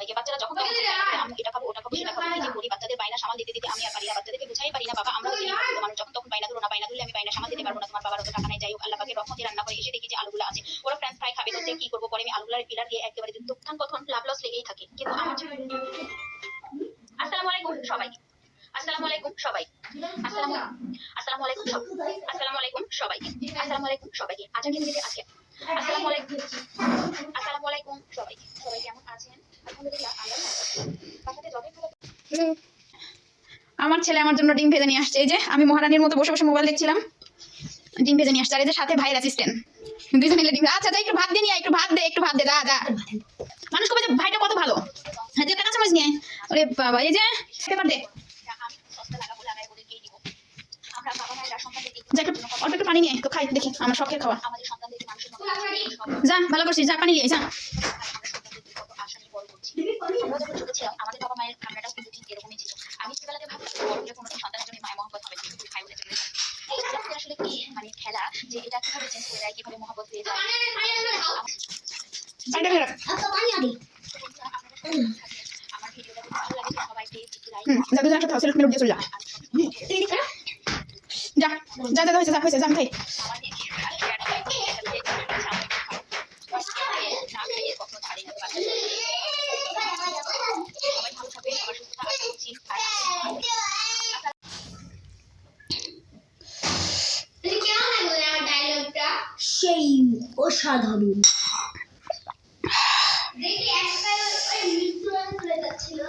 সবাইকে বাচ্চারা যখন তখন আমি এটা খাব, ওটা খাব, সেটা খাব, এই করি বাচ্চাদের বাইনা সামাল দিতে দিতে আমি আর পারি না বাচ্চাদেরকে বুঝাই পারি না বাবা আমরা হচ্ছে নির্বুদ্ধ মানুষ যখন তখন বাইনা ধরো না বাইনা ধরলে আমি বাইনা সামাল দিতে পারব না, তোমার বাবার অত টাকা নাই, যাই হোক, আল্লাহ পাকে রহমতে রান্না করে, এসে দেখি যে আলুগুলো আছে। ওরা ফ্রেঞ্চ ফ্রাই খাবে, তো কি করব, পরে আমি আলুগুলার পিলার দিয়ে একেবারে দোকান কথন লাভ লস লেগেই থাকে, কিন্তু আমার আসসালামু আলাইকুম সবাই। আসসালামু আলাইকুম সবাই। আসসালামু আসসালামু আলাইকুম সব, আসসালামু আলাইকুম সবাইকে আসসালামু আলাইকুম সবাইকে। আজান কেন আজকে আসসালামু আলাইকুম আসসালামু আলাইকুম সবাইকে। সবাই কেমন? আমার ছেলে আমার জন্য ডিম ভেজে নিয়ে আসছে। এই যে, আমি মহারানীর মতো বসে বসে মোবাইল দেখছিলাম। ডিম ভেজে নিয়ে আসছে। আর এই যে, সাথে ভাইয়ের অ্যাসিস্ট্যান্ট দুইজন মিলে ডিম আচ্ছা একটু ভাত দিয়ে নিয়ে একটু ভাত দে, একটু ভাত দে, যা যা। মানুষ কবে ভাইটা কত ভালো। হ্যাঁ যে কাঁচা চামচ নিয়ে। ওরে বাবা, এই যে, পেপার দে। একটু পানি নিয়ে তো খাই, দেখি, আমার শখের খাওয়া যা, ভালো করছিস, যা, পানি নিয়ে যা কত আশা নিয়ে বড় করছি আমরা যখন ছোট ছিলাম আমাদের বাবা মায়ের ঠান্ডাটাও কিন্তু ঠিক এরকমই ছিল। আমি ছোটবেলাতে ভাবতাম বড় হলে সন্তানের জন্য মায়ের মহব্বত হবে আসলে কি? মানে খেলা যে এটা কীভাবে চেঞ্জ করে দেয় কীভাবে মহব্বত হয়ে যায়? আমার ভিডিওটা খুব ভালো লাগে সবাই প্লিজ লাইক সেলফ দিয়ে চলে যা। যা যা যা হয়েছে যা হয়েছে যা আমি খাই কখনো ছাড়ি না বাচ্চাদের সবাই ভালো থাকবে সবার সুস্থতা আশা করছি আর সেই অসাধারণ। দেখি ওই মৃত্যু যাচ্ছিল।